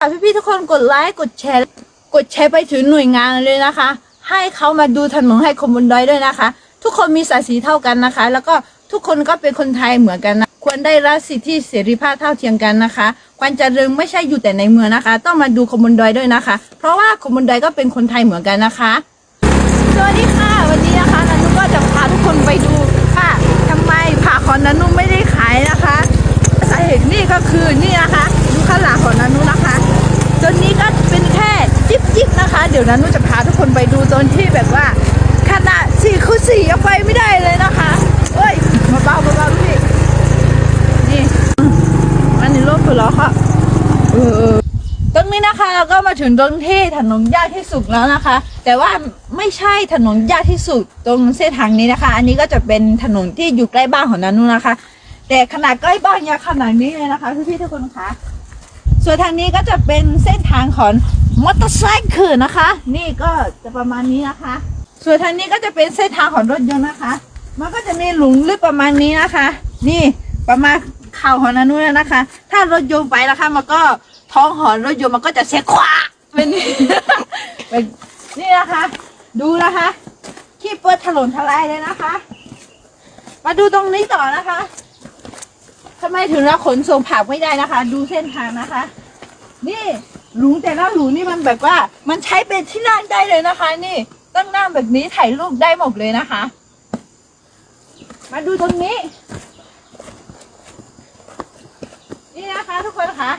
ฝากพี่ๆทุกคนกดไลค์กดแชร์ กดแชร์ไปถึงหน่วยงานเลยนะคะ ให้เขามาดูถนนให้คนบนดอยด้วยนะคะ ทุกคนมีศักดิ์ศรีเท่ากันนะคะ แล้วก็ทุกคนก็เป็นคนไทยเหมือนกันนะควรได้รับสิทธิเสรีภาพเท่าเทียมกันนะคะความเจริญไม่ใช่อยู่แต่ในเมืองนะคะ ต้องมาดูคนบนดอยด้วยนะคะ เพราะว่าคนบนดอยก็เป็นคนไทยเหมือนกันนะคะ สวัสดีค่ะ วันนี้นะคะนันนุก็จะพาทุกคนไปดูค่ะทำไมผักของนันนุไม่ได้ขายนะคะสาเหตุนี่ก็คือนี่นะคะดูข้างหลังของนันนุนะคะจนนี้ก็เป็นแค่จิ๊บจิ๊บนะคะ เดี๋ยวนันนุจะพาทุกคนไปดูตอนที่แบบว่าขนาดสี่คูสี่ยังไปไม่ได้เลยนะคะเอ้ยมาเบาๆเบาพี่นี่อันนี้รถคือล้อค่ะเออตรงนี้นะคะเราก็มาถึงตรงที่ถนนยากที่สุดแล้วนะคะ แต่ว่าไม่ใช่ถนนยากที่สุดตรงเส้นทางนี้นะคะ อันนี้ก็จะเป็นถนนที่อยู่ใกล้บ้านของนันนุนะคะ แต่ขนาดใกล้บ้านยังขนาดนี้เลยนะคะพี่ๆทุกคนคะ ส่วนทางนี้ก็จะเป็นเส้นทางของมอเตอร์ไซค์นะคะ นี่ก็จะประมาณนี้นะคะ ส่วนทางนี้ก็จะเป็นเส้นทางของรถยนต์นะคะ มันก็จะมีหลุมลึกประมาณนี้นะคะ นี่ประมาณเข่าของนันนุเลยนะคะ ถ้ารถยนต์ไปนะคะมันก็ท้องหอนรถยนต์มันก็จะเช็คขวาเป็นนี่เป็นนี่นะคะ ดูนะคะขี้เปิดถล่มทลายเลยนะคะ มาดูตรงนี้ต่อนะคะ ทำไมถึงเราขนส่งผักไม่ได้นะคะ ดูเส้นทางนะคะ นี่หลุมแต่ละหลุมนี่มันแบบว่า มันใช้เป็นที่นั่งได้เลยนะคะ นี่ตั้งนั่งแบบนี้ถ่ายรูปได้หมดเลยนะคะ มาดูตรงนี้ นี่นะคะทุกคนคะ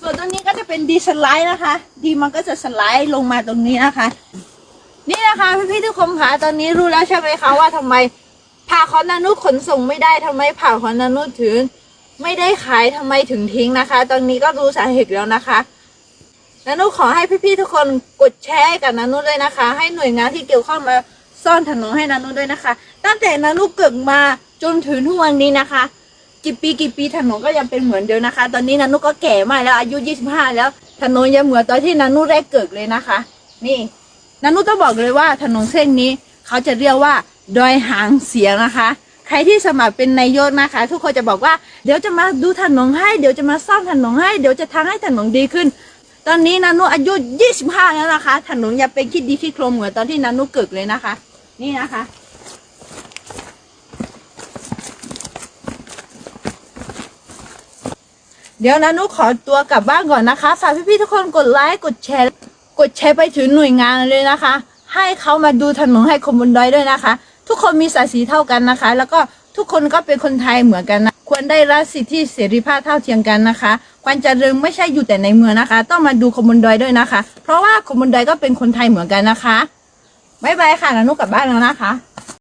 ส่วนตรงนี้ก็จะเป็นดีสไลด์นะคะ ดีมันก็จะสไลด์ลงมาตรงนี้นะคะ นี่นะคะพี่ๆทุกคนคะตอนนี้รู้แล้วใช่ไหมคะว่าทำไมผ่าคอนนานุขนส่งไม่ได้ทำไมผ่าคอนนานุถึง ไม่ได้ขายทำไมถึงทิ้งนะคะ ตอนนี้ก็รู้สาเหตุแล้วนะคะนานุขอให้พี่ๆทุกคนกดแชร์กับนานุด้วยนะคะ ให้หน่วยงานที่เกี่ยวข้องมาซ่อนถนนให้นานุด้วยนะคะ ตั้งแต่นานุเกิดมาจนถึงทุกวันนี้นะคะกี่ปีกี่ปีถนนก็ยังเป็นเหมือนเดิมนะคะ ตอนนี้นานุก็แก่มากแล้วอายุ 25 แล้วถนนยังเหมือนตอนที่นานุแรกเกิดเลยนะคะ นี่นานุต้องบอกเลยว่าถนนเส้นนี้ เขาจะเรียกว่าดอยหางเสียงนะคะ รที่สมัครเป็นนายกนะคะ ทุกคนจะบอกว่าเดี๋ยวจะมาดูถนนให้ เดี๋ยวจะมาซ่อมถนนให้ เดี๋ยวจะทำให้ถนนดีขึ้น ตอนนี้นานุอายุ 25 แล้วนะคะ ถนนยังเป็นคิดดีที่โครมเหมือนตอนที่นานุเกิดเลยนะคะ นี่นะคะเดี๋ยวนะนุขอตัวกลับบ้านก่อนนะคะ ฝากพี่ๆทุกคนกดไลค์กดแชร์ กดแชร์ไปถึงหน่วยงานเลยนะคะ ให้เขามาดูถนนให้คนบนดอยด้วยนะคะ ทุกคนมีศักดิ์ศรีเท่ากันนะคะ แล้วก็ทุกคนก็เป็นคนไทยเหมือนกันนะควรได้รับสิทธิเสรีภาพเท่าเทียมกันนะคะความเจริญไม่ใช่อยู่แต่ในเมืองนะคะ ต้องมาดูคนบนดอยด้วยนะคะ เพราะว่าคนบนดอยก็เป็นคนไทยเหมือนกันนะคะบ๊ายบายค่ะนานุกลับบ้านแล้วนะคะ